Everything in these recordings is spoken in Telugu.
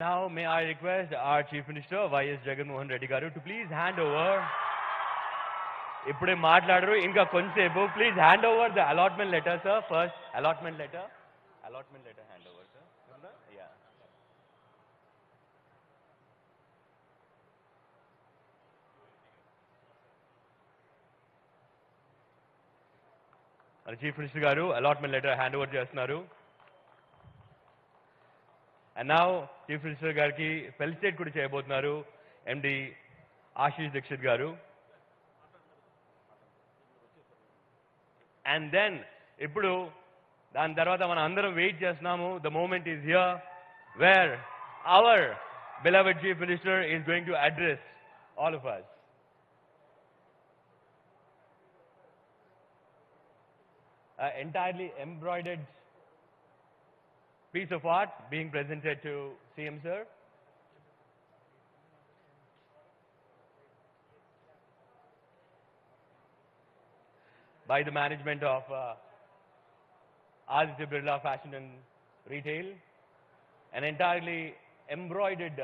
Now, may I request our Chief Minister, Y.S. Jaganmohan Reddy garu, to please hand over. ఇప్పుడే మాట్లాడరు ఇంకా కొంచెంసేపు please hand over the allotment letter sir first allotment letter allotment letter hand over sir yeah మన చీఫ్ మినిస్టర్ గారు అలాట్మెంట్ లెటర్ హ్యాండ్ ఓవర్ చేస్తున్నారు అండ్ నా చీఫ్ మినిస్టర్ గారికి ఫెలిసిటేట్ కూడా చేయబోతున్నారు ఎండి ఆశీష్ దీక్షిత్ గారు. అండ్ దెన్ ఇప్పుడు దాని తర్వాత మనం అందరం వెయిట్ చేస్తున్నాము. The moment is here where our beloved chief minister is going to address all of us entirely embroidered piece of art being presented to CM sir. By the management of uh, Aditya Birla Fashion and Retail, an entirely embroidered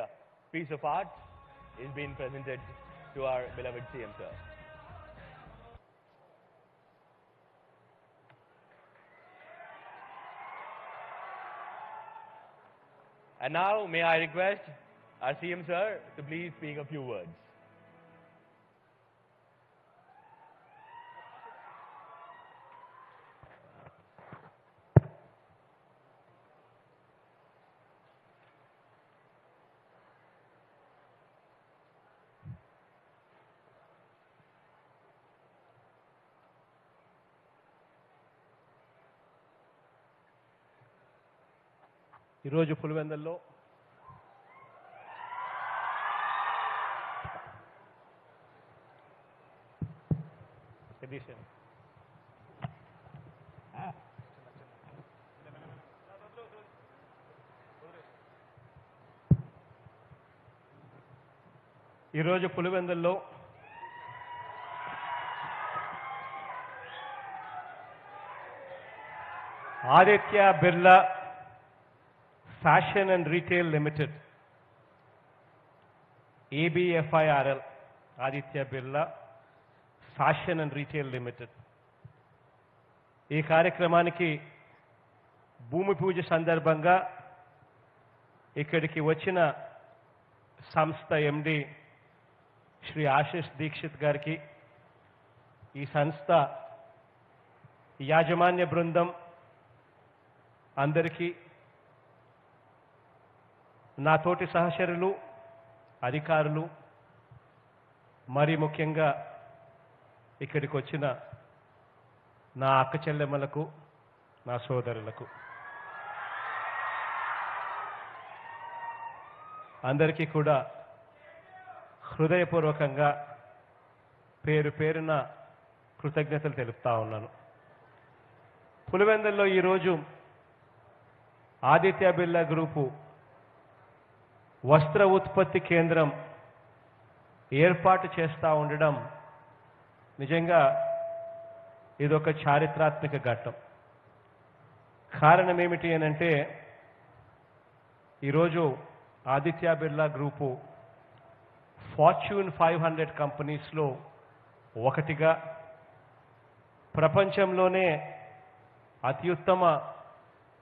piece of art is being presented to our beloved CM sir. And now, may I request our CM sir to please speak a few words. ఈరోజు పులివెందల్లో ఎడిషన్. ఈరోజు పులివెందుల్లో Aditya Birla fashion and retail limited ABFRL Aditya Birla fashion and retail limited ఈ కార్యక్రమానికి భూమి పూజ సందర్భంగా ఇక్కడికి వచ్చిన సంస్థ ఎండి శ్రీ ఆశిష్ దీక్షిత్ గారికి ఈ సంస్థ యాజమాన్య బృందం అందరికీ నా తోటి సహచరులు అధికారులు మరి ముఖ్యంగా ఇక్కడికి వచ్చిన నా అక్క చెల్లెమ్మలకు నా సోదరులకు. అందరికీ కూడా హృదయపూర్వకంగా పేరు పేరున కృతజ్ఞతలు తెలుపుతా ఉన్నాను. పులివెందుల్లో ఈరోజు ఆదిత్య బిర్లా గ్రూపు వస్త్ర ఉత్పత్తి కేంద్రం ఏర్పాటు చేస్తూ ఉండడం నిజంగా ఇదొక చారిత్రాత్మక ఘట్టం. కారణం ఏమిటి అనంటే ఈరోజు Aditya Birla group Fortune five hundred కంపెనీస్లో ఒకటిగా ప్రపంచంలోనే అత్యుత్తమ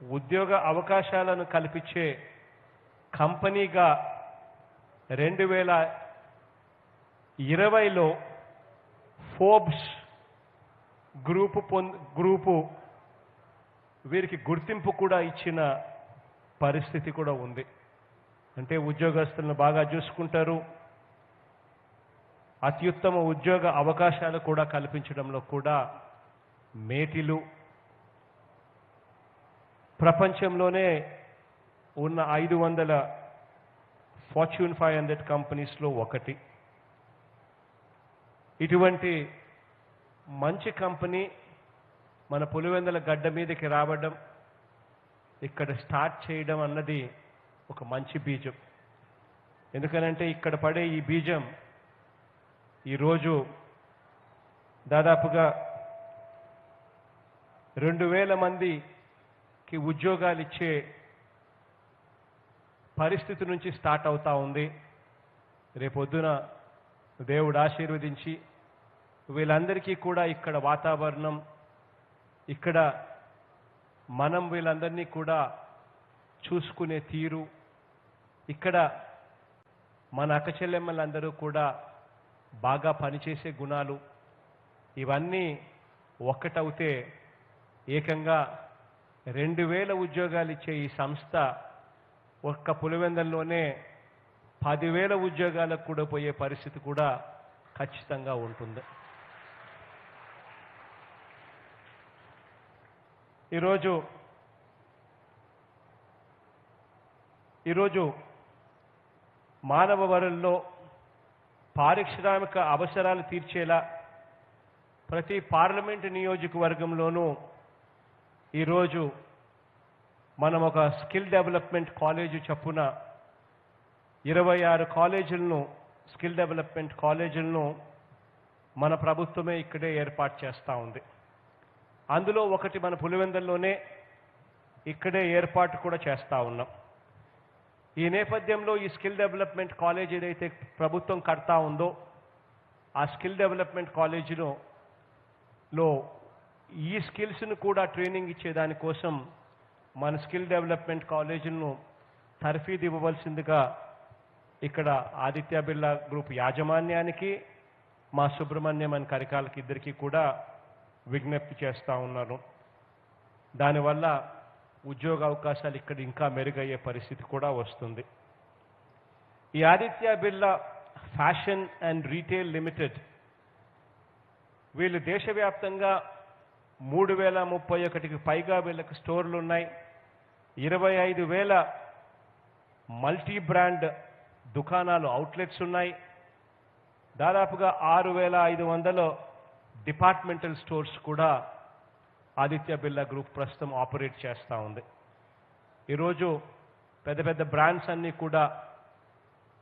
ఉద్యోగ అవకాశాలను కల్పించే కంపెనీగా రెండు వేల ఇరవైలో ఫోర్బ్స్ గ్రూపు పొంద గ్రూపు వీరికి గుర్తింపు కూడా ఇచ్చిన పరిస్థితి కూడా ఉంది. అంటే ఉద్యోగస్తులను బాగా చూసుకుంటారు. అత్యుత్తమ ఉద్యోగ అవకాశాలు కూడా కల్పించడంలో కూడా మేటిలు. ప్రపంచంలోనే ఉన్న ఐదు వందల ఫార్చ్యూన్ ఫైవ్ హండ్రెడ్ కంపెనీస్లో ఒకటి. ఇటువంటి మంచి కంపెనీ మన పులివెందుల గడ్డ మీదకి రావడం ఇక్కడ స్టార్ట్ చేయడం అన్నది ఒక మంచి బీజం. ఎందుకనంటే ఇక్కడ పడే ఈ బీజం ఈరోజు దాదాపుగా రెండు వేల మందికి ఉద్యోగాలు ఇచ్చే పరిస్థితి నుంచి స్టార్ట్ అవుతా ఉంది. రేపొద్దున దేవుడు ఆశీర్వదించి వీళ్ళందరికీ కూడా ఇక్కడ వాతావరణం ఇక్కడ మనం వీళ్ళందరినీ కూడా చూసుకునే తీరు ఇక్కడ మన అక్కచెల్లెమ్మలందరూ కూడా బాగా పనిచేసే గుణాలు ఇవన్నీ ఒక్కటవుతే ఏకంగా రెండు వేల ఉద్యోగాలు ఇచ్చే ఈ సంస్థ ఒక్క పులివెందల్లోనే పదివేల ఉద్యోగాలకు కూడా పోయే పరిస్థితి కూడా ఖచ్చితంగా ఉంటుంది. ఈరోజు ఈరోజు మానవ వరుల్లో పారిశ్రామిక అవసరాలు తీర్చేలా ప్రతి పార్లమెంటు నియోజకవర్గంలోనూ ఈరోజు మనం ఒక స్కిల్ డెవలప్మెంట్ కాలేజీ చప్పున ఇరవై ఆరు కాలేజీలను స్కిల్ డెవలప్మెంట్ కాలేజీలను మన ప్రభుత్వమే ఇక్కడే ఏర్పాటు చేస్తూ ఉంది. అందులో ఒకటి మన పులివెందల్లోనే ఇక్కడే ఏర్పాటు కూడా చేస్తూ ఉన్నాం. ఈ నేపథ్యంలో ఈ స్కిల్ డెవలప్మెంట్ కాలేజ్ ఏదైతే ప్రభుత్వం కడతా ఉందో ఆ స్కిల్ డెవలప్మెంట్ కాలేజీలో లో ఈ స్కిల్స్ను కూడా ట్రైనింగ్ ఇచ్చేదానికోసం మన స్కిల్ డెవలప్మెంట్ కాలేజీలను తర్ఫీదు ఇవ్వవలసిందిగా ఇక్కడ ఆదిత్య బిర్లా గ్రూప్ యాజమాన్యానికి మా సుబ్రహ్మణ్యం అని కరికాలకి ఇద్దరికి కూడా విజ్ఞప్తి చేస్తూ ఉన్నాను. దానివల్ల ఉద్యోగ అవకాశాలు ఇక్కడ ఇంకా మెరుగయ్యే పరిస్థితి కూడా వస్తుంది. ఈ Aditya Birla fashion and retail limited వీళ్ళు దేశవ్యాప్తంగా మూడు వేల ముప్పై ఒకటికి పైగా వీళ్ళకి స్టోర్లు ఉన్నాయి ఇరవై ఐదు వేల మల్టీ బ్రాండ్ దుకాణాలు అవుట్లెట్స్ ఉన్నాయి దాదాపుగా ఆరు వేల ఐదు వందల డిపార్ట్మెంటల్ స్టోర్స్ కూడా ఆదిత్య బిర్లా గ్రూప్ ప్రస్తుతం ఆపరేట్ చేస్తూ ఉంది. ఈరోజు పెద్ద పెద్ద బ్రాండ్స్ అన్నీ కూడా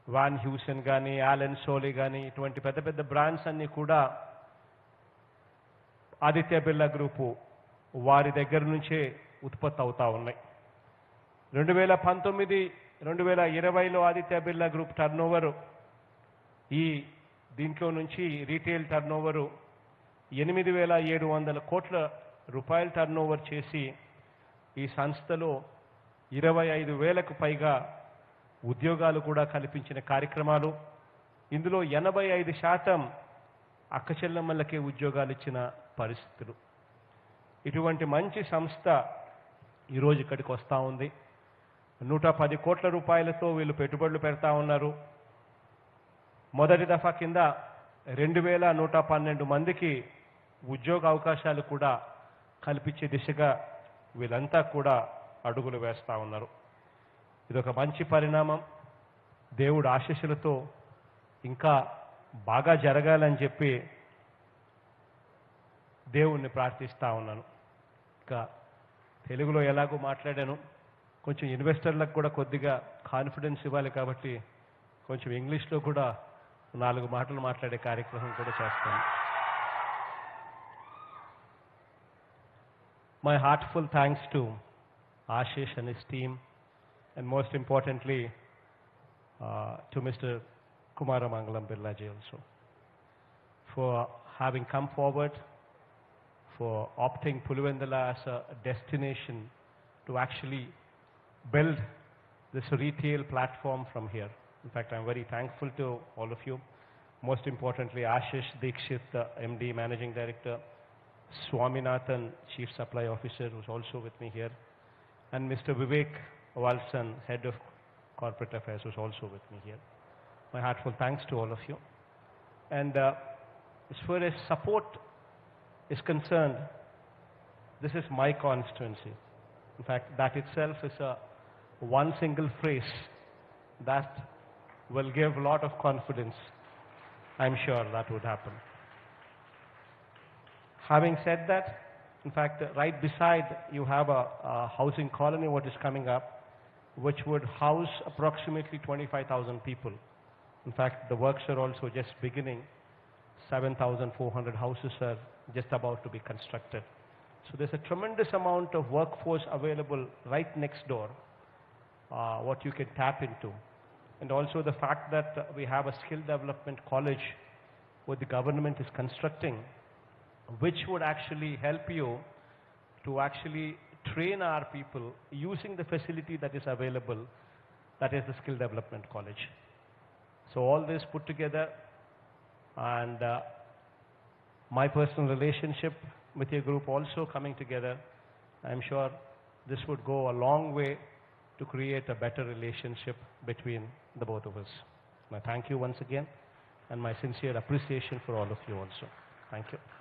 వాన్ హ్యూసన్ కానీ యాలెన్ సోలీ కానీ ఇటువంటి పెద్ద పెద్ద బ్రాండ్స్ అన్నీ కూడా ఆదిత్య బిర్లా గ్రూపు వారి దగ్గర నుంచే ఉత్పత్తి అవుతా ఉన్నాయి. రెండు వేల పంతొమ్మిది రెండు వేల ఇరవైలో ఆదిత్య బిర్లా గ్రూప్ టర్నోవరు ఈ దీంట్లో నుంచి రీటైల్ టర్నోవరు ఎనిమిది వేల ఏడు వందల కోట్ల రూపాయల టర్నోవర్ చేసి ఈ సంస్థలో ఇరవై ఐదు వేలకు పైగా ఉద్యోగాలు కూడా కల్పించిన కార్యక్రమాలు. ఇందులో ఎనభై ఐదు శాతం అక్క చెల్లెమ్మలకే ఉద్యోగాలు ఇచ్చిన పరిస్థితులు. ఇటువంటి మంచి సంస్థ ఈరోజు ఇక్కడికి వస్తూ ఉంది. నూట పది కోట్ల రూపాయలతో వీళ్ళు పెట్టుబడులు పెడతా ఉన్నారు. మొదటి దఫా కింద రెండు వేల నూట పన్నెండు మందికి ఉద్యోగ అవకాశాలు కూడా కల్పించే దిశగా వీళ్ళంతా కూడా అడుగులు వేస్తూ ఉన్నారు. ఇదొక మంచి పరిణామం. దేవుడు ఆశీస్సులతో ఇంకా బాగా జరగాలని చెప్పి దేవుణ్ణి ప్రార్థిస్తూ ఉన్నాను. ఇంకా తెలుగులో ఎలాగో మాట్లాడాను. కొంచెం ఇన్వెస్టర్లకు కూడా కొద్దిగా కాన్ఫిడెన్స్ ఇవ్వాలి కాబట్టి కొంచెం ఇంగ్లీష్లో కూడా నాలుగు మాటలు మాట్లాడే కార్యక్రమం కూడా చేస్తాను. My heartful thanks to Ashish and his team and most importantly to mister Kumaramangalam Birlaji also, for having come forward, for opting Puluvendala as a destination to actually build this retail platform from here. In fact, I'm very thankful to all of you. Most importantly, Ashish Dikshit, the MD, Managing Director, Swaminathan, Chief Supply Officer, who's also with me here, and Mr. Vivek Walson, Head of Corporate Affairs, who's also with me here. My heartfelt thanks to all of you. And uh, as far as support is concerned, this is my constituency. In fact, that itself is a one single phrase that will give a lot of confidence. I'm sure that would happen. Having said that, in fact, right beside you have a, a housing colony what is coming up, which would house approximately 25,000 people. In fact, the works are also just beginning. 7,400 houses are just about to be constructed. So there's a tremendous amount of workforce available right next door. uh, what you can tap into. And also the fact that we have a skill development college what the government is constructing, which would actually help you to actually train our people using the facility that is available, that is the skill development college. So all this put together and uh, my personal relationship with your group also coming together, I'm sure this would go a long way to create a better relationship between the both of us. And thank you once again and my sincere appreciation for all of you also. Thank you.